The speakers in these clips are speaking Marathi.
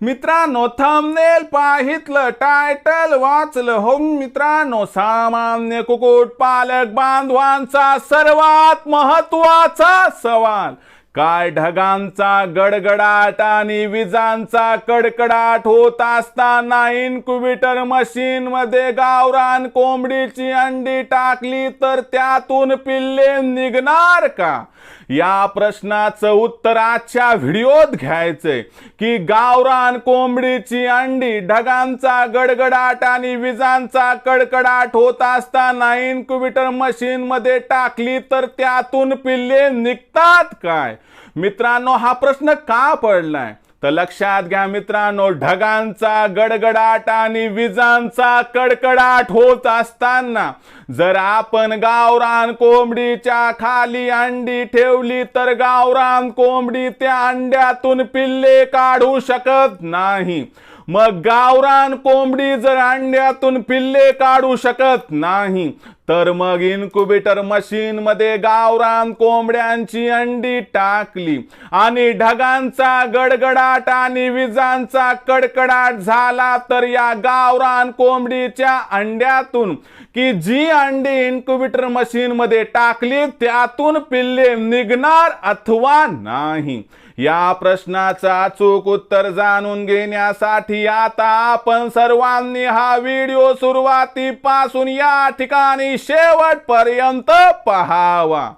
मित्रांनो थंबनेल पाहितलं टायटल वाचलं. हो मित्रांनो सामान्य कुकुट पालक बांधवांचा सर्वात महत्त्वाचा सवाल. काय ढगांचा गडगडाट आणि विजांचा कडकडाट होत असताना इन्क्युबेटर मशीन मध्ये गावरान कोंबडीची अंडी टाकली तर त्यातून पिल्ले निघणार का? या प्रश्नाचं उत्तर आजच्या व्हिडिओत घ्यायचंय. की गावरान कोंबडीची अंडी ढगांचा गडगडाट आणि विजांचा कडकडाट होत असताना इन्क्युबेटर मशीन मध्ये टाकली तर त्यातून पिल्ले निघतात काय? मित्रांनो हा प्रश्न का पडलाय? तर लक्षात घ्या मित्रांनो ढगांचा गडगडाट आणि विजांचा कडकडाट होत असताना जर आपण गावरान कोंबडीच्या खाली अंडी ठेवली तर गावरान कोंबडी त्या अंड्यातून पिल्ले काढू शकत नाही. मग गावरान कोंबडी जर अंड्यातून पिल्ले काढू शकत नाही तर मग इन्क्युबेटर मशीन मध्ये गावरान कोंबड्यांची अंडी टाकली. आणि ढगांचा गडगडाट आणि विजांचा कडकडाट झाला तर या गावरान कोंबडीच्या अंड्यातून. की जी अंडी इन्क्युबेटर मशीन मध्ये टाकली त्यातून पिल्ले निघणार अथवा नाही? या प्रश्नाचा अचूक उत्तर जाणून घेण्यासाठी आता आपण सर्वांनी हा व्हिडिओ सुरुवातीपासून या ठिकाणी शेवटपर्यंत पहावा.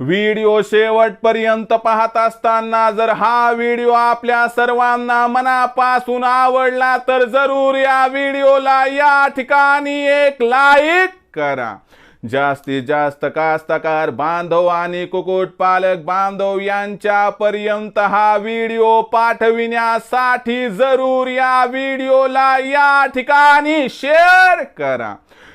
व्हिडिओ शेवटपर्यंत पाहत असताना जर हा व्हिडिओ आपल्या सर्वांना मनापासून आवडला तर जरूर या व्हिडिओला या ठिकाणी एक लाईक करा. जास्तीत जास्त कास्तकार बांधव आणि कुक्कुटपालक बांधव यांच्यापर्यंत हा व्हिडिओ पाठविण्यासाठी जरूर या व्हिडिओला या ठिकाणी शेअर करा.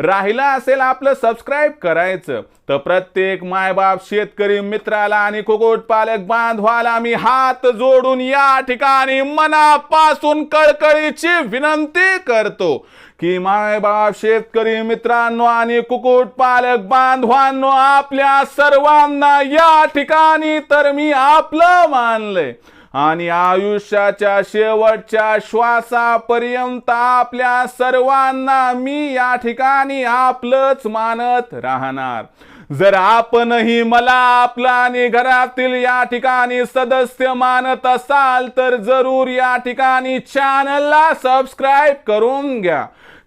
राहिला असेल आपलं सबस्क्राईब करायचं. तर प्रत्येक मायबाप शेतकरी मित्राला आणि कुकुट पालक बांधवाला मी हात जोडून या ठिकाणी मनापासून कळकळीची विनंती करतो की मायबाप शेतकरी मित्रांनो आणि कुकुट पालक बांधवांनो आपल्या सर्वांना या ठिकाणी तर मी आपलं मानलंय. आणि आयुष्याच्या शेवटच्या श्वासापर्यंत आपल्या सर्वांना मी या ठिकाणी आपलंच मानत राहणार. जर आपणही मला आपला आणि घरातील या ठिकाणी सदस्य मानत असाल तर जरूर या ठिकाणी चॅनलला सबस्क्राईब करून घ्या.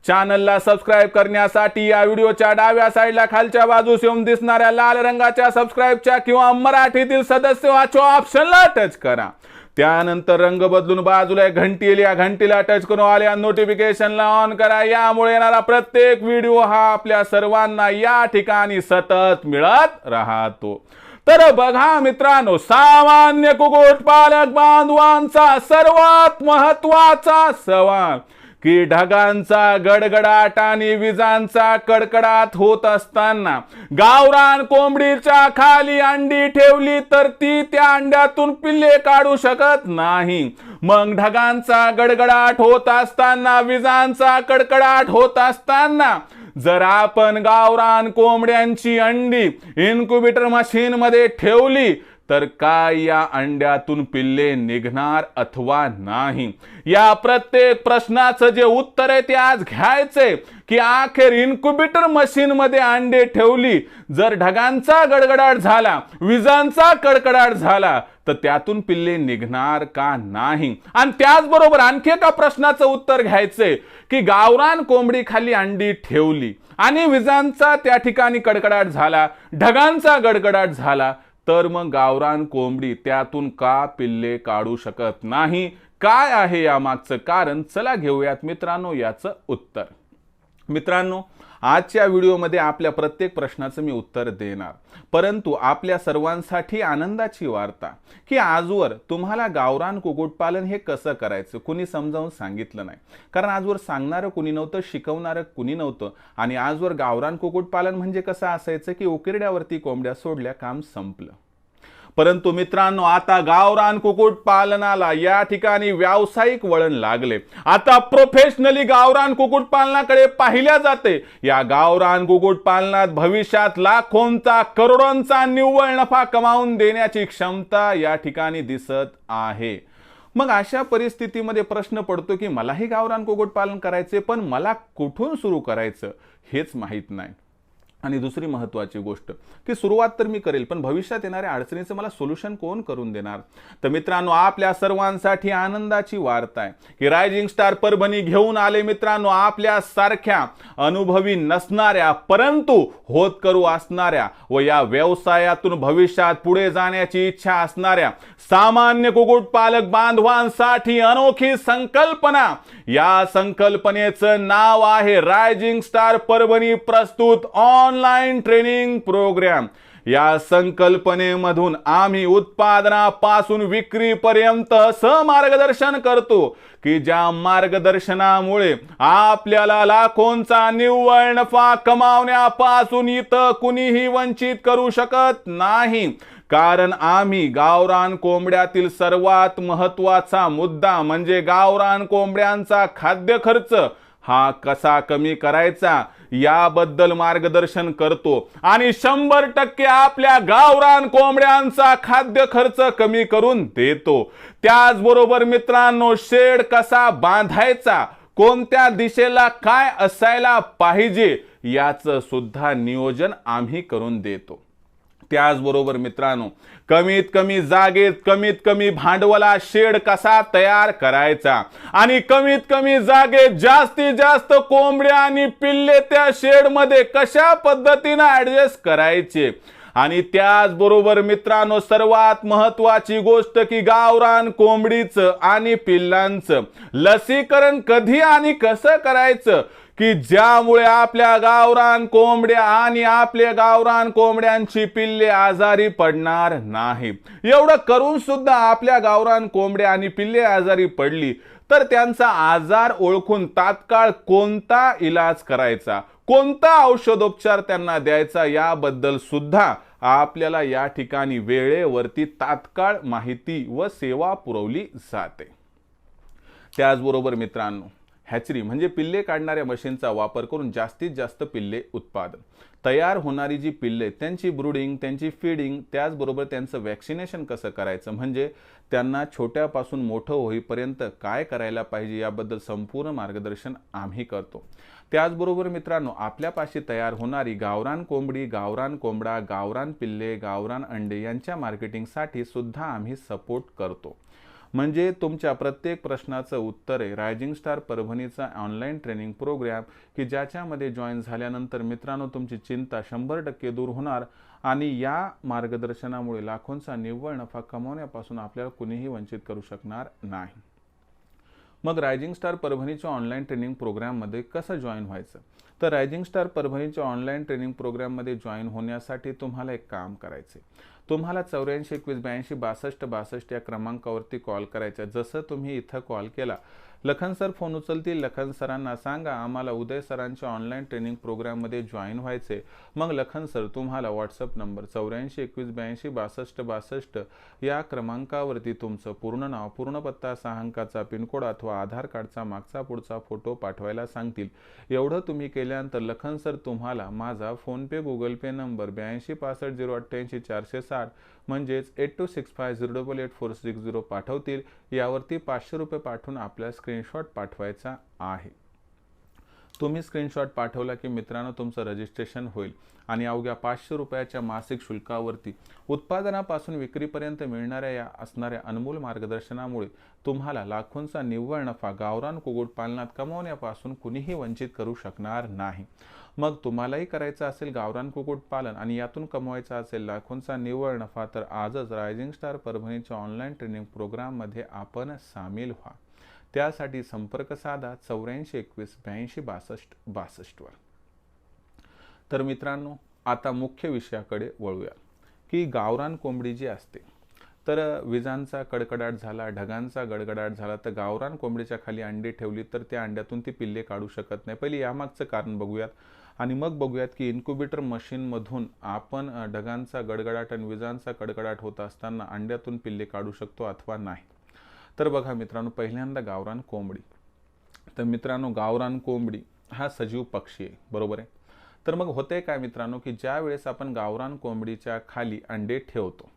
चॅनलला सबस्क्राईब करण्यासाठी या व्हिडिओच्या डाव्या साईडला खालच्या बाजूस येऊन दिसणाऱ्या लाल रंगाच्या सबस्क्राईबच्या किंवा मराठीतील सदस्य वाचो ऑप्शनला टच करा. त्यानंतर रंग बदलून बाजूला एक घंटी येईल. या घंटीला टच करून आल्या. नोटिफिकेशनला ऑन करा. यामुळे येणारा प्रत्येक व्हिडिओ हा आपल्या सर्वांना या ठिकाणी सतत मिळत राहतो. तर बघा मित्रांनो सामान्य कुकुटपालक बांधवांचा सर्वात महत्त्वाचा सवाल. की ढगांचा गडगडाट आणि विजांचा कडकडाट होत असताना गावरान कोंबडीच्या खाली अंडी ठेवली तर ती त्या अंड्यातून पिल्ले काढू शकत नाही. मग ढगांचा गडगडाट होत असताना विजांचा कडकडाट होत असताना जर आपण गावरान कोंबड्यांची अंडी इन्क्युबेटर मशीन मध्ये ठेवली तर काय या अंड्यातून पिल्ले निघणार अथवा नाही? या प्रत्येक प्रश्नाचं जे उत्तर आहे ते आज घ्यायचंय की अखेर इन्क्युबेटर मशीन मध्ये अंडे ठेवली जर ढगांचा गडगडाट झाला विजांचा कडकडाट झाला तर त्यातून पिल्ले निघणार का नाही? आणि त्याचबरोबर आणखी एका प्रश्नाचं उत्तर घ्यायचंय की गावरान कोंबडी खाली अंडी ठेवली आणि विजांचा त्या ठिकाणी कडकडाट झाला ढगांचा गडगडाट झाला तर मग गावरान कोंबडी त्यातून का पिल्ले काढू शकत नाही? काय आहे यामागचं कारण? चला घेऊयात मित्रांनो याचं उत्तर. मित्रांनो आजच्या व्हिडिओमध्ये आपल्या प्रत्येक प्रश्नाचं मी उत्तर देणार. परंतु आपल्या सर्वांसाठी आनंदाची वार्ता की आजवर तुम्हाला गावरान कुक्कुटपालन हे कसं करायचं कुणी समजावून सांगितलं नाही. कारण आजवर सांगणारं कुणी नव्हतं शिकवणारं कुणी नव्हतं. आणि आजवर गावरान कुक्कुटपालन म्हणजे कसं असायचं की उकिरड्यावरती कोंबड्या सोडल्या काम संपलं. परंतु मित्रांनो आता गावरान कुक्कुट पालनाला या ठिकाणी व्यावसायिक वळण लागले. आता प्रोफेशनली गावरान कुक्कुट पालनाकडे पाहिल्या जाते. या गावरान कुक्कुट पालनात भविष्यात लाखोंचा करोडोंचा निव्वळ नफा कमावून देण्याची क्षमता या ठिकाणी दिसत आहे. मग अशा परिस्थितीमध्ये प्रश्न पडतो की मलाही गावरान कुक्कुट पालन करायचे पण मला कुठून सुरू करायचं? हेच माहीत नाही. आणि दुसरी महत्त्वाची गोष्ट की सुरुवात तर मी करेल पण भविष्यात येणाऱ्या अडचणीचं मला सोल्युशन कोण करून देणार? तर मित्रांनो आपल्या सर्वांसाठी आनंदाची वार्ता आहे की रायझिंग स्टार परभणी घेऊन आले मित्रांनो आपल्या सारख्या अनुभवी नसणाऱ्या परंतु होत करू असणाऱ्या व या व्यवसायातून भविष्यात पुढे जाण्याची इच्छा असणाऱ्या सामान्य कुक्कुटपालक बांधवांसाठी अनोखी संकल्पना. या संकल्पनेचं नाव आहे रायझिंग स्टार परभणी प्रस्तुत ऑन ऑनलाईन ट्रेनिंग प्रोग्राम या संकल्पनेमधून आम्ही उत्पादनापासून विक्रीपर्यंत मार्गदर्शन करतो की ज्या मार्गदर्शनामुळे आपल्याला लाखोंचा निव्वळ नफा कमावण्यापासून इथं कुणीही वंचित करू शकत नाही. कारण आम्ही गावरान कोंबड्यातील सर्वात महत्त्वाचा मुद्दा म्हणजे गावरान कोंबड्यांचा खाद्य खर्च हा कसा कमी करायचा याबद्दल मार्गदर्शन करतो. आणि शंभर टक्के आपल्या गावरान कोंबड्यांचा खाद्य खर्च कमी करून देतो. त्याचबरोबर मित्रांनो शेड कसा बांधायचा कोणत्या दिशेला काय असायला पाहिजे याचं सुद्धा नियोजन आम्ही करून देतो. त्याचबरोबर मित्रांनो कमीत कमी जागेत कमीत कमी भांडवला शेड कसा तयार करायचा? आणि कमीत कमी जागेत जास्तीत जास्त कोंबड्या आणि पिल्ले त्या शेडमध्ये कशा पद्धतीनं ऍडजस्ट करायचे? आणि त्याचबरोबर मित्रांनो सर्वात महत्वाची गोष्ट की गावरान कोंबडीचं आणि पिल्लांचं लसीकरण कधी आणि कसं करायचं? की ज्यामुळे आपल्या गावरान कोंबड्या आणि आपल्या गावरान कोंबड्यांची पिल्ले आजारी पडणार नाही. एवढं करून सुद्धा आपल्या गावरान कोंबड्या आणि पिल्ले आजारी पडली तर त्यांचा आजार ओळखून तात्काळ कोणता इलाज करायचा? कोणता औषधोपचार त्यांना द्यायचा? याबद्दल सुद्धा आपल्याला या ठिकाणी वेळेवरती तात्काळ माहिती व सेवा पुरवली जाते. त्याचबरोबर मित्रांनो हॅचरी म्हणजे पिल्ले काढणाऱ्या मशीनचा वापर करून जास्तीत जास्त पिल्ले उत्पादन. तयार होणारी जी पिल्ले त्यांची ब्रुडिंग त्यांची फीडिंग त्याचबरोबर त्यांचं वॅक्सिनेशन कसं करायचं म्हणजे त्यांना छोट्यापासून मोठं होईपर्यंत काय करायला पाहिजे याबद्दल संपूर्ण मार्गदर्शन आम्ही करतो. त्याचबरोबर मित्रांनो आपल्यापाशी तयार होणारी गावरान कोंबडी गावरान कोंबडा गावरान पिल्ले गावरान अंडे यांच्या मार्केटिंगसाठी सुद्धा आम्ही सपोर्ट करतो. म्हणजे तुमच्या प्रत्येक प्रश्नाचं उत्तर आहे. रायझिंग स्टार परभणीचा ऑनलाईन ट्रेनिंग प्रोग्राम की ज्याच्यामध्ये जॉईन झाल्यानंतर मित्रांनो तुमची चिंता शंभर टक्के दूर होणार आणि या मार्गदर्शनामुळे लाखोंचा निव्वळ नफा कमवण्यापासून आपल्याला कुणीही वंचित करू शकणार नाही. मग रायझिंग स्टार परभणीच्या ऑनलाईन ट्रेनिंग प्रोग्राममध्ये कसं जॉईन व्हायचं? तर रायझिंग स्टार परभणीच्या ऑनलाईन ट्रेनिंग प्रोग्राममध्ये जॉईन होण्यासाठी तुम्हाला एक काम करायचे तुम्हाला चौऱ्याऐंशी एकवीस ब्याऐंशी बासष्ट बासष्ट या क्रमांकावरती कॉल करायचा जसं तुम्ही इथं कॉल केला लखन सर फोन उचलतील. लखन सरांना सांगा आम्हाला उदय सरांच्या ऑनलाईन ट्रेनिंग प्रोग्राममध्ये जॉईन व्हायचे मग लखन सर तुम्हाला व्हॉट्सअप नंबर चौऱ्याऐंशी एकवीस ब्याऐंशी बासष्ट बासष्ट या क्रमांकावरती तुमचं पूर्ण नाव पूर्ण पत्ता सहा अंकाचा पिनकोड अथवा आधार कार्डचा मागचा पुढचा फोटो पाठवायला सांगतील. एवढं तुम्ही केल्यानंतर लखन सर तुम्हाला माझा फोनपे गुगल पे नंबर ब्याऐंशी पासष्ट झिरो अठ्ठ्याऐंशी चारशे साठ म्हणजेच eight two six five zero double eight four six zero पाठवतील. यावरती पाचशे रुपये पाठवून आपल्या स्क्रीनशॉट पाठवायचा आहे. तुम्ही स्क्रीनशॉट पाठवला की मित्रांनो तुमचं रजिस्ट्रेशन होईल. आणि अवघ्या पाचशे रुपयाच्या मासिक शुल्कावरती उत्पादनापासून विक्रीपर्यंत मिळणाऱ्या या असणाऱ्या अनमोल मार्गदर्शनामुळे तुम्हाला लाखोंचा निव्वळ नफा गावरान कुक्कुटपालनात कमावण्यापासून कुणीही वंचित करू शकणार नाही. मग तुम्हालाही करायचं असेल गावरान कुक्कुटपालन आणि यातून कमवायचा असेल लाखोंचा निव्वळ नफा तर आजच रायझिंग स्टार परभणीच्या ऑनलाईन ट्रेनिंग प्रोग्राममध्ये आपण सामील व्हा. त्यासाठी संपर्क साधा चौऱ्याऐंशी एकवीस ब्याऐंशी बासष्ट बासष्टवर तर मित्रांनो आता मुख्य विषयाकडे वळूया. की गावरान कोंबडी जी असते तर विजांचा कडकडाट झाला ढगांचा गडगडाट झाला तर गावरान कोंबडीच्या खाली अंडी ठेवली तर त्या अंड्यातून ती पिल्ले काढू शकत नाही. पहिले यामागचं कारण बघूयात आणि मग बघूयात की इन्क्युबेटर मशीनमधून आपण ढगांचा गडगडाट आणि विजांचा कडकडाट होत असताना अंड्यातून पिल्ले काढू शकतो अथवा नाही. तर बघा मित्रांनो पहिल्यांदा गावरान कोंबडी. तर मित्रांनो गावरान कोंबडी हा सजीव पक्षी आहे बरोबर आहे? तर मग होते काय मित्रांनो की ज्या वेळेस आपण गावरान कोंबडीच्या खाली अंडे ठेवतो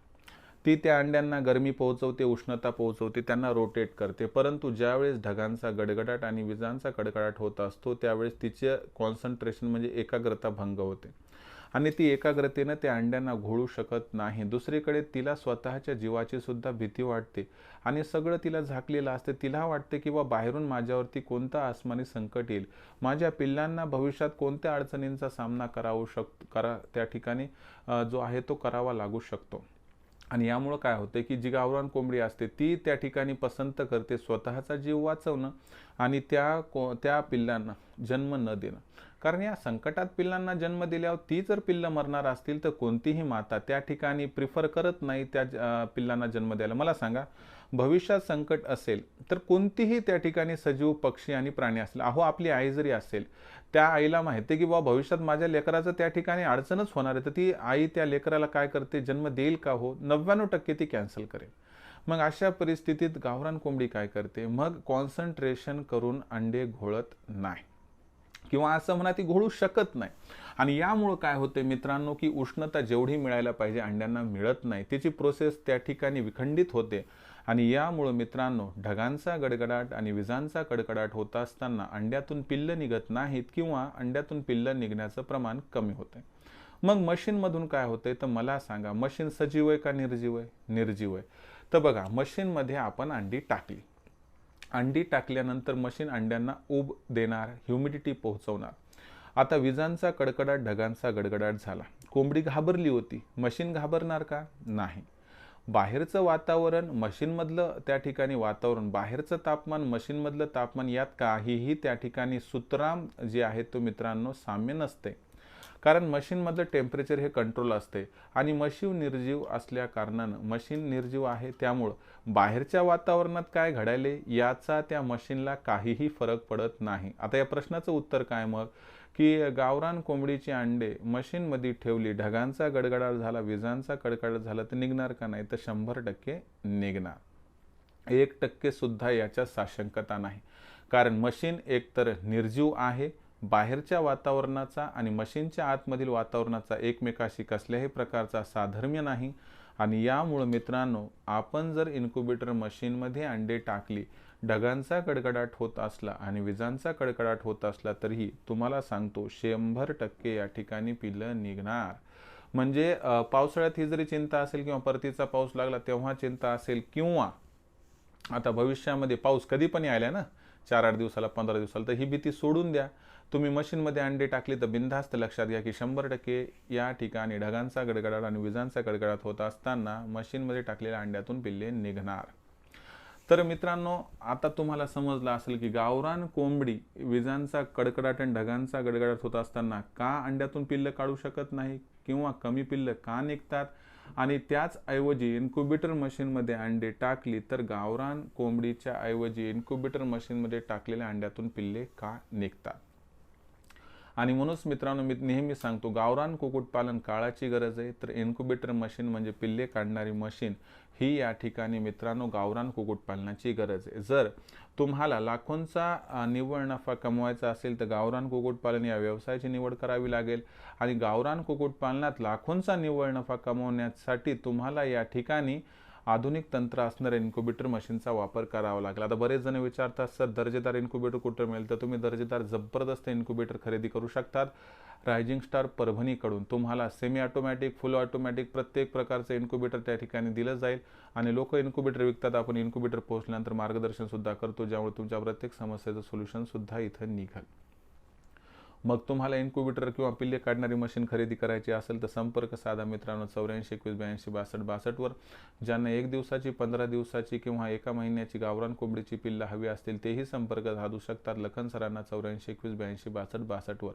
ती त्या अंड्यांना गरमी पोहोचवते उष्णता पोहोचवते त्यांना रोटेट करते. परंतु ज्यावेळेस ढगांचा गडगडाट आणि विजांचा कडकडाट होत असतो त्यावेळेस तिचे कॉन्सन्ट्रेशन म्हणजे एकाग्रता भंग होते. आणि ती एकाग्रतेनं त्या अंड्यांना घोळू शकत नाही. दुसरीकडे तिला स्वतःच्या जीवाची सुद्धा भीती वाटते आणि सगळं तिला झाकलेलं असते. तिला वाटते की बा बाहेरून माझ्यावरती कोणतं आसमानी संकट येईल? माझ्या पिल्लांना भविष्यात कोणत्या अडचणींचा सामना करावू शक करा त्या ठिकाणी जो आहे तो करावा लागू शकतो? आणि यामुळं काय होतं की जी गावरान कोंबडी असते ती त्या ठिकाणी पसंत करते. स्वतःचा जीव वाचवणं आणि त्या को त्या पिल्लांना जन्म न देणं. कारण या संकटात पिल्लांना जन्म दिल्यावर ती जर पिल्लं मरणार असतील तर कोणतीही माता त्या ठिकाणी प्रिफर करत नाही त्या पिल्लांना जन्म द्यायला. मला सांगा भविष्यात संकट असेल तर कोणतीही त्या ठिकाणी सजीव पक्षी आणि प्राणी असेल अहो आपली आई जरी असेल त्या आईला माहिती आहे की बाबा भविष्यात माझ्या लेकराचं त्या ठिकाणी अडचणच होणार आहे. तर ती आई त्या लेकराला काय करते? जन्म देईल का हो? नव्याण्णव टक्के ती कॅन्सल करेल. मग अशा परिस्थितीत गावरान कोंबडी काय करते? मग कॉन्सन्ट्रेशन करून अंडे घोळत नाही. किंवा असं म्हणा ती घोळू शकत नाही. आणि यामुळं काय होते मित्रांनो की उष्णता जेवढी मिळायला पाहिजे अंड्यांना मिळत नाही तिची प्रोसेस त्या ठिकाणी विखंडित होते. आणि यामुळं मित्रांनो ढगांचा गडगडाट आणि विजांचा कडकडाट होत असताना अंड्यातून पिल्लं निघत नाहीत किंवा अंड्यातून पिल्लं निघण्याचं प्रमाण कमी होतं. मग मशीनमधून काय होतंय तर मला सांगा मशीन सजीव आहे का निर्जीव आहे? निर्जीव आहे. तर बघा मशीनमध्ये आपण अंडी टाकली. अंडी टाकल्यानंतर मशीन अंड्यांना ऊब देणार ह्युमिडिटी पोहोचवणार. आता विजांचा कडकडाट ढगांचा गडगडाट झाला. कोंबडी घाबरली होती. मशीन घाबरणार का? नाही. बाहेरचं वातावरण मशीनमधलं त्या ठिकाणी वातावरण बाहेरचं तापमान मशीनमधलं तापमान यात काहीही त्या ठिकाणी सुतराम जे आहे तो मित्रांनो साम्य नसते. कारण मशीनमधलं टेम्परेचर हे कंट्रोल असते. आणि मशीन निर्जीव असल्या कारणानं मशीन निर्जीव आहे त्यामुळं बाहेरच्या वातावरणात काय घडायले याचा त्या मशीनला काहीही फरक पडत नाही. आता या प्रश्नाचं उत्तर काय मग? की गावरान कोंबडीची अंडे मशीनमध्ये ठेवली ढगांचा गडगडाट झाला विजांचा कडकडाट झाला तर निघणार का नाही? तर शंभर टक्के निघणार. एक टक्के सुद्धा याच्यात साशंकता नाही. कारण मशीन एकतर निर्जीव आहे बाहेरच्या वातावरणाचा आणि मशीनच्या आतमधील वातावरणाचा एकमेकाशी कसल्याही प्रकारचा साधर्म्य नाही. आणि यामुळं मित्रांनो आपण जर इन्क्युबेटर मशीनमध्ये अंडे टाकली ढगांचा कडकडाट होत असला आणि विजांचा कडकडाट होत असला तरीही तुम्हाला सांगतो शंभर टक्के या ठिकाणी पिलं निघणार. म्हणजे पावसाळ्यात ही जरी चिंता असेल किंवा परतीचा पाऊस लागला तेव्हा चिंता असेल किंवा आता भविष्यामध्ये पाऊस कधी पण यायला ना चार आठ दिवसाला पंधरा दिवसाला तर ही भीती सोडून द्या. तुम्ही मशीनमध्ये अंडे टाकली तर बिनधास्त लक्षात घ्या की शंभर टक्के या ठिकाणी ढगांचा गडगडाट आणि विजांचा गडगडाट होत असताना मशीनमध्ये टाकलेल्या अंड्यातून पिल्ले निघणार. तर मित्रांनो आता तुम्हाला समजलं असेल की गावरान कोंबडी विजांचा कडकडाट आणि ढगांचा गडगडाट होत असताना का अंड्यातून पिल्लं काढू शकत नाही किंवा कमी पिल्लं का निघतात? आणि त्याच ऐवजी इन्क्युबेटर मशीनमध्ये अंडे टाकली तर गावरान कोंबडीच्या ऐवजी इन्क्युबेटर मशीनमध्ये टाकलेल्या अंड्यातून पिल्ले का निघतात? आणि म्हणूनच मित्रांनो मी नेहमी सांगतो गावरान कुक्कुटपालन काळाची गरज आहे. तर इन्क्युबेटर मशीन म्हणजे पिल्ले काढणारी मशीन ही या ठिकाणी मित्रांनो गावरान कुक्कुटपालनाची गरज आहे. जर तुम्हाला लाखोंचा निव्वळ नफा कमवायचा असेल तर गावरान कुक्कुटपालन या व्यवसायाची निवड करावी लागेल. आणि गावरान कुक्कुटपालनात लाखोंचा निव्वळ नफा कमवण्यासाठी तुम्हाला या ठिकाणी आधुनिक तंत्र असणाऱ्या इन्क्युबेटर मशीनचा वापर करावा लागला. आता बरेच जण विचारतात सर दर्जेदार इन्क्युबेटर कुठं मिळेल? तर तुम्ही दर्जेदार जबरदस्त इन्क्युबेटर खरेदी करू शकतात रायझिंग स्टार परभणीकडून. तुम्हाला सेमी ऑटोमॅटिक फुल ऑटोमॅटिक प्रत्येक प्रकारचं इन्क्युबेटर त्या ठिकाणी दिलं जाईल आणि लोक इन्क्युबेटर विकतात. आपण इन्क्युबेटर पोहोचल्यानंतर मार्गदर्शनसुद्धा करतो ज्यामुळे तुमच्या प्रत्येक समस्येचं सोल्युशनसुद्धा इथं निघाल. मग तुम्हाला इन्क्युबेटर किंवा पिल्ले काढणारी मशीन खरेदी करायची असेल तर संपर्क साधा मित्रांनो चौऱ्याऐंशी एकवीस ब्याऐंशी बासष्ट बासष्टवर ज्यांना एक दिवसाची पंधरा दिवसाची किंवा एका महिन्याची गावरान कोंबडीची पिल्लं हवी असतील तेही संपर्क साधू शकतात लखन सरांना चौऱ्याऐंशी एकवीस ब्याऐंशी बासष्ट बासष्टवर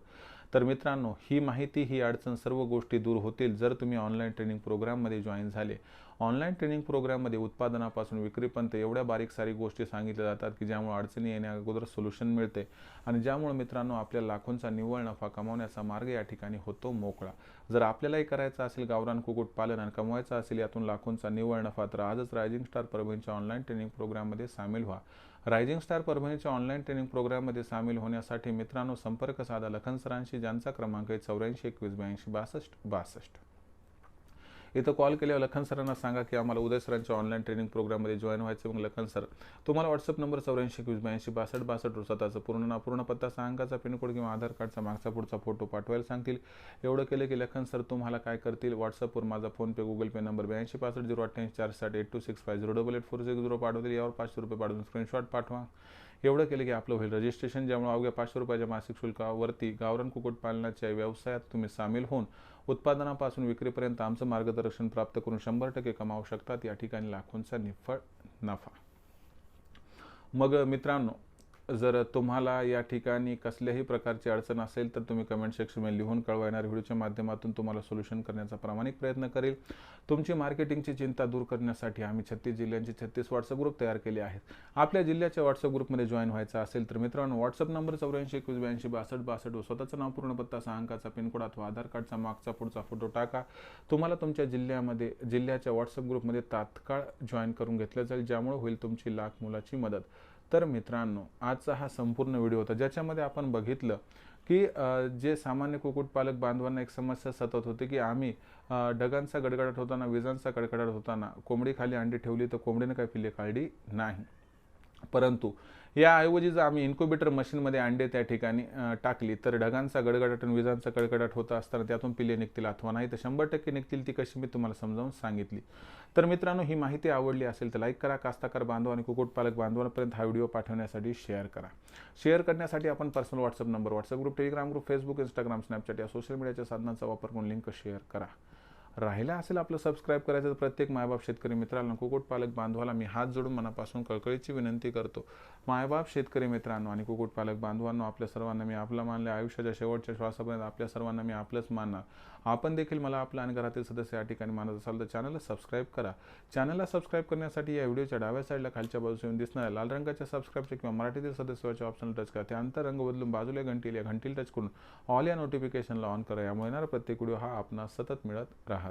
तर मित्रांनो ही माहिती ही अडचण सर्व गोष्टी दूर होतील जर तुम्ही ऑनलाईन ट्रेनिंग प्रोग्राममध्ये जॉईन झाले. ऑनलाईन ट्रेनिंग प्रोग्राममध्ये उत्पादनापासून विक्रीपर्यंत एवढ्या बारीक सारी गोष्टी सांगितल्या जातात की ज्यामुळे अडचणी येण्या अगोदर सोल्युशन मिळते आणि ज्यामुळे मित्रांनो आपल्या लाखोंचा निव्वळ नफा कमावण्याचा मार्ग या ठिकाणी होतो मोकळा. जर आपल्यालाही करायचं असेल गावरान कुक्कुटपालन आणि कमवायचं असेल यातून लाखोंचा निव्वळ नफा तर आजच रायझिंग स्टार परभणीच्या ऑनलाईन ट्रेनिंग प्रोग्राममध्ये सामील व्हा. रायझिंग स्टार परभणीच्या ऑनलाईन ट्रेनिंग प्रोग्राममध्ये सामील होण्यासाठी मित्रांनो संपर्क साधा लखन सरांशी ज्यांचा क्रमांक आहे चौऱ्याऐंशी एकवीस ब्याऐंशी बासष्ट बासष्ट. इथं कॉल केल्यावर लखन सरांना सांगा की आम्हाला उदय सरांच्या ऑनलाईन ट्रेनिंग प्रोग्राममध्ये जॉईन व्हायचं मग लखन सर तुम्हाला व्हॉट्सअप नंबर चौऱ्याऐंशी एकवीस ब्याऐंशी बासष्ट बासष्ट रुसाताचा पूर्ण ना पूर्ण पत्ता सांगाचा पिनकोड किंवा आधार कार्डचा मागचा पुढचा फोटो पाठवायला सांगतील. एवढं केलं की लखन सर तुम्हाला काय करतील? व्हॉट्सअपवर माझा फोनपे गुगल पे नंबर ब्याऐंशी पासष्ट झिरो अठ्ठ्याऐंशी चार साठ eight two six five zero double eight four six zero पाठवतील. यावर पाचशे रुपये पाठवून स्क्रीनशॉट पाठवा. एवढं केलं की आपलं होईल रजिस्ट्रेशन ज्यामुळे अवघ्या पाचशे रुपयाच्या मासिक शुल्कावरती गावरान कुक्कुटपालनाच्या व्यवसायात तुम्ही सामील होऊन उत्पादनापासून विक्रीपर्यंत आमचं मार्गदर्शन प्राप्त करून शंभर टक्के कमावू शकतात. या ठिकाणी लाखोंचा निफळ नफा. मग मित्रांनो जर तुम्हाला या ठिकाणी कसल्याही प्रकारची अडचण असेल तर तुम्ही कमेंट सेक्शनमध्ये लिहून कळवा. येणार व्हिडिओच्या माध्यमातून तुम्हाला सोल्युशन करण्याचा प्रामाणिक प्रयत्न करेल. तुमची मार्केटिंगची चिंता दूर करण्यासाठी आम्ही छत्तीस जिल्ह्यांचे छत्तीस व्हॉट्सअप ग्रुप तयार केले आहेत. आपल्या जिल्ह्याच्या व्हॉट्सअप ग्रुपमध्ये जॉईन व्हायचा असेल तर मित्रांनो व्हॉट्सअप नंबर चौऱ्याऐंशी एकवीस ब्याऐंशी बासष्ट बासष्ट व स्वतःचं नाव पूर्ण पत्ता सहा अंकाचा पिनकोड अथवा आधार कार्डचा मागचा पुढचा फोटो टाका. तुम्हाला तुमच्या जिल्ह्यामध्ये जिल्ह्याच्या व्हॉट्सअप ग्रुपमध्ये तात्काळ जॉईन करून घेतलं जाईल ज्यामुळे होईल तुमची लाख मुलाची मदत. तर मित्रांनो आजचा हा संपूर्ण व्हिडिओ होता ज्याच्यामध्ये आपण बघितलं की जे सामान्य कुक्कुटपालक बांधवांना एक समस्या सतत होते की आम्ही ढगांचा गडगडाट होताना विजांचा कडकडाट होताना कोंबडी खाली अंडी ठेवली तर कोंबडीने काय पिल्ले काढली नाही. परंतु याऐवजी जर आम्ही इन्क्युबेटर मशीनमध्ये अंडे त्या ठिकाणी टाकली. तर ढगांचा गडगडाट आणि विजांचा कडकडाट होत असताना त्यातून पिल्ले निघतील अथवा नाही. तर शंभर टक्के निघतील ती कशी मी तुम्हाला समजावून सांगितली. तर मित्रांनो ही माहिती आवडली असेल तर लाईक करा कास्ताकार बांधव आणि कुक्कुटपालक बांधवांपर्यंत हा व्हिडिओ पाठवण्यासाठी शेअर करा. शेअर करण्यासाठी आपण personal WhatsApp number WhatsApp group Telegram group Facebook Instagram Snapchat या सोशल मीडियाच्या साधनांचा वापर करून लिंक शेअर करा. राहिला असेल आपलं सबस्क्राईब करायचं तर प्रत्येक मायबाप शेतकरी मित्रांनो कुक्कुटपालक बांधवाला मी हात जोडून मनापासून कळकळीची विनंती करतो. मायबाप शेतकरी मित्रांनो आणि कुक्कुटपालक बांधवांनो आपल्या सर्वांना मी आपलं मानले आयुष्याच्या शेवटच्या श्वासापर्यंत आपल्या सर्वांना मी आपलंच मानणार. आपण देखील मला आपलं आणि घरातील सदस्य या ठिकाणी मानत असाल तर चॅनलला सबस्क्राईब करा. चॅनलला सबस्क्राईब करण्यासाठी या व्हिडिओच्या डाव्या साईडला खालच्या बाजूस येऊन दिसणाऱ्या लाल रंगाच्या सबस्क्राईबच्या किंवा मराठीतील सदस्याच्या ऑप्शन टच करा. त्यानंतर रंग बदलून बाजूला घंटील या घंटील टच करून ऑल या नोटिफिकेशनला ऑन करा. यामुळे येणारा प्रत्येक व्हिडिओ हा आपणास सतत मिळत राहतो